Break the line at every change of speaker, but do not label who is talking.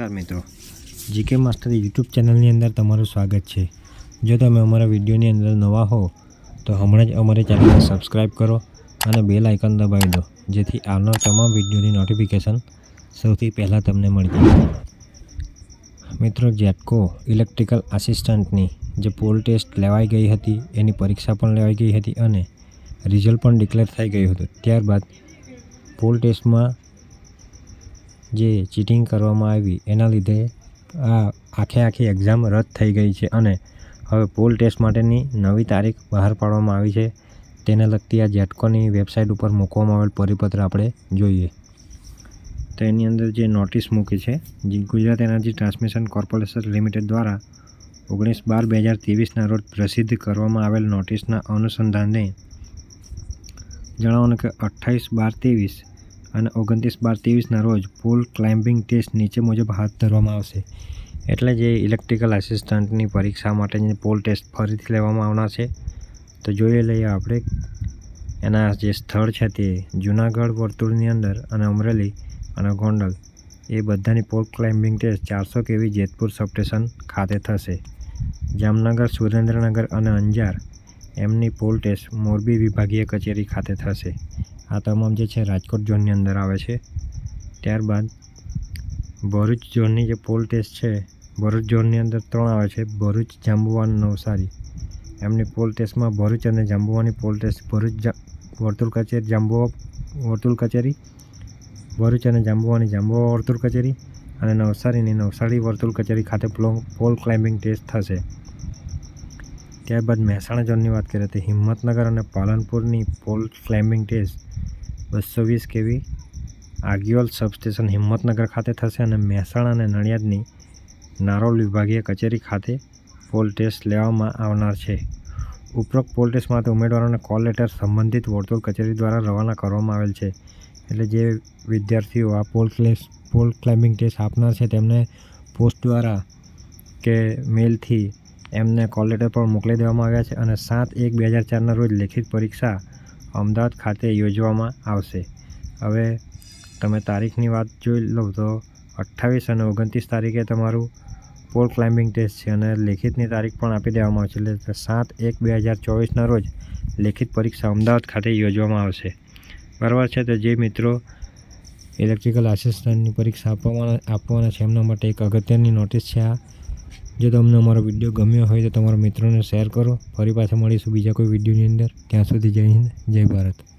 નમસ્કાર મિત્રો. GK master YouTube ચેનલની અંદર તમારું સ્વાગત છે. જો તમે અમારા વિડીયોની અંદર નવા હો, તો હમણાં જ અમારી ચેનલને સબસ્ક્રાઈબ કરો અને બેલ આઇકન દબાવી દો, જેથી આવનાર તમામ વિડીયોની નોટિફિકેશન સૌથી પહેલાં તમને મળી જાય. મિત્રો, જેટકો ઇલેક્ટ્રિકલ આસિસ્ટન્ટની જે પોલ ટેસ્ટ લેવાઈ ગઈ હતી, એની પરીક્ષા પણ લેવાઈ ગઈ હતી અને રિઝલ્ટ પણ ડિક્લેર થઈ ગયું હતું. ત્યારબાદ પોલ ટેસ્ટમાં જે ચીટિંગ કરવામાં આવી, એના લીધે આ આખે આખી એક્ઝામ રદ થઈ ગઈ છે અને હવે પોલ ટેસ્ટ માટેની નવી તારીખ બહાર પાડવામાં આવી છે. તેને લગતી આ જેટકોની વેબસાઇટ ઉપર મૂકવામાં આવેલ પરિપત્ર આપણે જોઈએ. તો એની અંદર જે નોટિસ મૂકી છે, જે Gujarat energy transmission corporation limited દ્વારા ઓગણીસ બાર બે હજાર ત્રેવીસના રોજ પ્રસિદ્ધ કરવામાં આવેલ નોટિસના અનુસંધાને જણાવવાનું કે અઠ્ઠાવીસ બાર ત્રેવીસ અને ઓગણત્રીસ બાર ત્રેવીસના રોજ પુલ ક્લાઇમ્બિંગ ટેસ્ટ નીચે મુજબ હાથ ધરવામાં આવશે. એટલે જે ઇલેક્ટ્રિકલ આસિસ્ટન્ટની પરીક્ષા માટેની પોલ ટેસ્ટ ફરીથી લેવામાં આવનાર છે. તો જોઈ લઈએ આપણે એના જે સ્થળ છે તે જુનાગઢ, વર્તુળની અંદર અને અમરેલી અને ગોંડલ. એ બધાની પોલ ક્લાઇમ્બિંગ ટેસ્ટ ચારસો કેવી જેતપુર સબસ્ટેશન ખાતે થશે. જામનગર, સુરેન્દ્રનગર અને અંજાર એમની પોલ ટેસ્ટ મોરબી વિભાગીય કચેરી ખાતે થશે. આ તમામ જે છે રાજકોટ ઝોનની અંદર આવે છે. ત્યારબાદ ભરૂચ ઝોનની જે પોલ ટેસ્ટ છે, ભરૂચ ઝોનની અંદર ત્રણ આવે છે, ભરૂચ, જાંબુવાન, નવસારી. એમની પોલ ટેસ્ટમાં ભરૂચ અને જાંબુવાની પોલ ટેસ્ટ ભરૂચ વર્તુળ કચેરી, જાંબુવા, વર્તુળ કચેરી, ભરૂચ અને જાંબુવાની જાંબુવા વર્તુળ કચેરી અને નવસારીની નવસારી વર્તુળ કચેરી ખાતે પોલ ક્લાઇમ્બિંગ ટેસ્ટ થશે. ત્યારબાદ મહેસાણા ઝોનની વાત કરીએ તો હિંમતનગર અને પાલનપુરની પોલ ક્લાઇમ્બિંગ ટેસ્ટ બસો વીસ કેવી આગિયોલ સબસ્ટેશન હિંમતનગર ખાતે થશે અને મહેસાણા અને નડિયાદની નારોલ વિભાગીય કચેરી ખાતે પોલ ટેસ્ટ લેવામાં આવનાર છે. ઉપરોક્ત પોલ ટેસ્ટ માટે ઉમેદવારોને કોલ લેટર સંબંધિત વર્તુળ કચેરી દ્વારા રવાના કરવામાં આવેલ છે. એટલે જે વિદ્યાર્થીઓ આ પોલ ક્લેસ પોલ ક્લાઇમ્બિંગ ટેસ્ટ આપનાર છે તેમને પોસ્ટ દ્વારા કે મેલથી એમને કોલ લેટર પણ મોકલી દેવામાં આવ્યા છે અને સાત એક બે હજાર ચારના રોજ લેખિત પરીક્ષા અમદાવાદ ખાતે યોજવામાં આવશે. હવે તમે તારીખની વાત જોઈ લો તો અઠ્ઠાવીસ અને ઓગણત્રીસ તારીખે તમારું પોલ ક્લાઇમ્બિંગ ટેસ્ટ છે અને લેખિતની તારીખ પણ આપી દેવામાં આવશે એટલે સાત એક બે હજાર ચોવીસના રોજ લેખિત પરીક્ષા અમદાવાદ ખાતે યોજવામાં આવશે. બરાબર છે, તો જે મિત્રો ઇલેક્ટ્રિકલ આસિસ્ટન્ટની પરીક્ષા આપવાના આપવાના છે એમના માટે એક અગત્યની નોટિસ છે આ. જો તમને અમારો વીડિયો ગમ્યો હોય તો તમારા મિત્રોને શેર કરો. ફરી પાછા મળીશું બીજા કોઈ વિડીયોની અંદર. ત્યાં સુધી જય હિન્દ, જય ભારત.